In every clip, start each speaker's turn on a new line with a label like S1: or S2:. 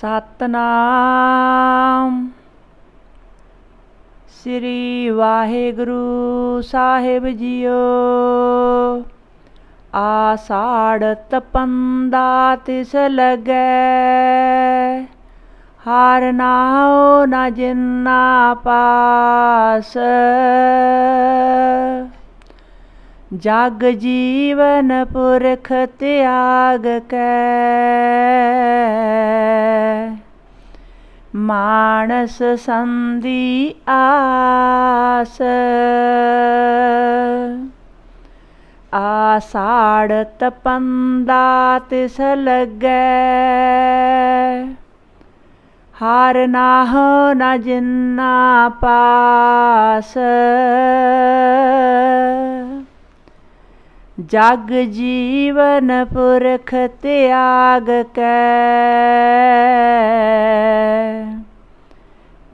S1: ਸਤਨਾਮ। ਸ੍ਰੀ ਵਾਹਿਗੁਰੂ ਸਾਹਿਬ ਜੀਓ। ਆਸਾੜ ਤਪੰਦਾ ਤਿਸ ਲਗੈ। ਹਰ ਨਾਉ ਨ ਜਿਨਾ ਪਾਸ। ਜਗ ਜੀਵਨ ਪੁਰਖ ਤਿਆਗ ਕੈ। ਮਾਨਸ ਸੰਧੀ ਆਸ। ਆਸਾੜ ਤਪੰਦਾ ਤਿਸ ਲੱਗੈ। ਹਰ ਨਾਹੁ ਨ ਜਿਨਾ ਪਾਸ। ਜਗ ਜੀਵਨ ਪੁਰਖ ਤਿਆਗ ਕੈ।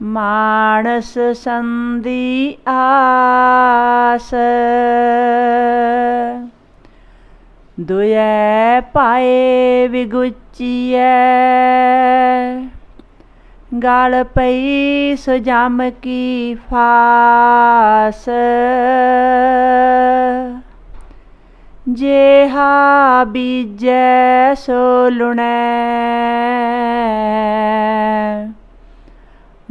S1: ਮਾਨਸ ਸੰਧੀ ਆਸ। ਦੁਇ ਪਾਏ ਵਿਗੁਚੀਐ। ਗਲ ਪਈ ਸੋ ਕੀ ਫਾਸ। ਜੇਹਾ ਬੀਜੈ ਸੋ ਲੁਣੈ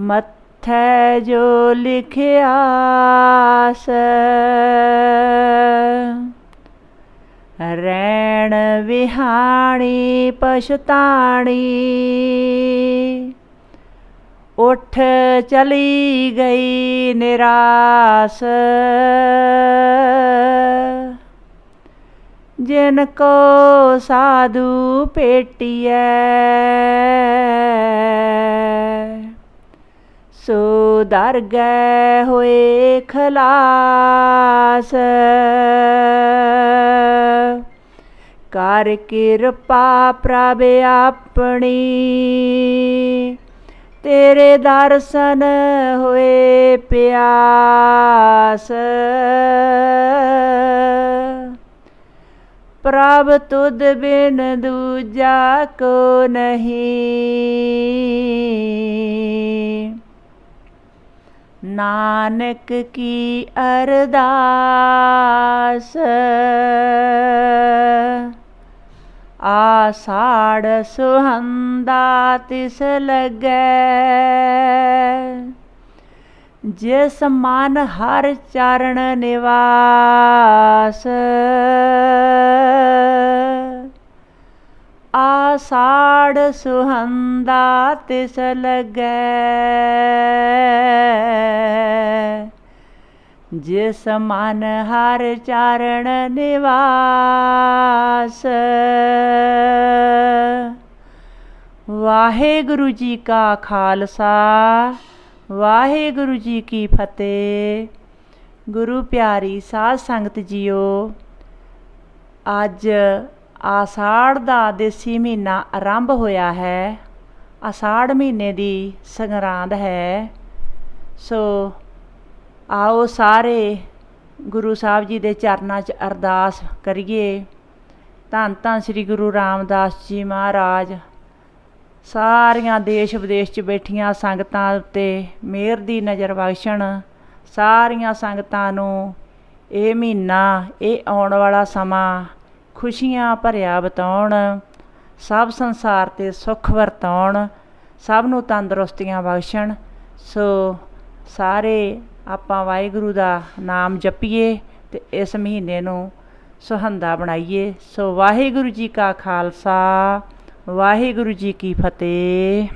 S1: ਮੱਥੈ ਜੋ ਲਿਖਿਆਸ ਰੈਣ ਵਿਹਾਣੀ ਪਛਤਾਣੀ। ਉਠ ਚਲੀ ਗਈ ਨਿਰਾਸ। ਜਿਨ ਕੋ ਸਾਧੂ ਭੇਟੀਐ। ਸੋ ਦਰ ਗਏ ਹੋਏ ਖਲਾਸ। ਕਰ ਕਿਰਪਾ ਪ੍ਰਭ ਆਪਣੀ। ਤੇਰੇ ਦਰਸ਼ਨ ਹੋਏ ਪਿਆਸ। ਪ੍ਰਭ ਤੁਧ ਬਿਨ ਦੂਜਾ ਕੋ ਨਹੀਂ। ਨਾਨਕ ਕੀ ਅਰਦਾਸ? ਆਸਾੜ ਸੁਹੰਦਾ ਤਿਸ ਲੱਗੈ। ਜਿਸ ਮਨ ਹਰ ਚਰਨ ਨਿਵਾਸ। ਆਸਾੜ ਸੁਹੰਦਾ ਤਿਸ ਲੱਗੈ। ਜਿਸ ਮਨ ਹਰ ਚਰਨ ਨਿਵਾਸ। ਵਾਹਿਗੁਰੂ ਜੀ ਕਾ ਖਾਲਸਾ। ਵਾਹਿਗੁਰੂ ਜੀ ਕੀ ਫਤਿਹ। ਗੁਰੂ ਪਿਆਰੀ ਸਾਧ ਸੰਗਤ ਜੀਓ, ਅੱਜ ਆਸਾੜ ਦਾ ਦੇਸੀ ਮਹੀਨਾ ਆਰੰਭ ਹੋਇਆ ਹੈ। ਆਸਾੜ ਮਹੀਨੇ ਦੀ ਸੰਗਰਾਂਦ ਹੈ। ਸੋ ਆਓ ਸਾਰੇ ਗੁਰੂ ਸਾਹਿਬ ਜੀ ਦੇ ਚਰਨਾਂ 'ਚ ਅਰਦਾਸ ਕਰੀਏ। ਧੰਨ ਧੰਨ ਸ੍ਰੀ ਗੁਰੂ ਰਾਮਦਾਸ ਜੀ ਮਹਾਰਾਜ। ਸਾਰੀਆਂ ਦੇਸ਼ ਵਿਦੇਸ਼ 'ਚ ਬੈਠੀਆਂ ਸੰਗਤਾਂ ਉੱਤੇ ਮਿਹਰ ਦੀ ਨਜ਼ਰ ਬਖਸ਼ਣ, ਸਾਰੀਆਂ ਸੰਗਤਾਂ ਨੂੰ ਇਹ ਮਹੀਨਾ, ਇਹ ਆਉਣ ਵਾਲਾ ਸਮਾਂ ਖੁਸ਼ੀਆਂ ਭਰਿਆ ਬਤਾਉਣ, ਸਭ ਸੰਸਾਰ ਤੇ ਸੁੱਖ ਵਰਤਾਉਣ, ਸਭ ਨੂੰ ਤੰਦਰੁਸਤੀਆਂ ਬਖਸ਼ਣ। ਸੋ ਸਾਰੇ ਆਪਾਂ ਵਾਹਿਗੁਰੂ ਦਾ ਨਾਮ ਜਪੀਏ ਤੇ ਇਸ ਮਹੀਨੇ ਨੂੰ ਸੁਹੰਦਾ ਬਣਾਈਏ। ਸੋ ਵਾਹਿਗੁਰੂ ਜੀ ਕਾ ਖਾਲਸਾ। ਵਾਹਿਗੁਰੂ ਜੀ ਕੀ ਫਤਿਹ।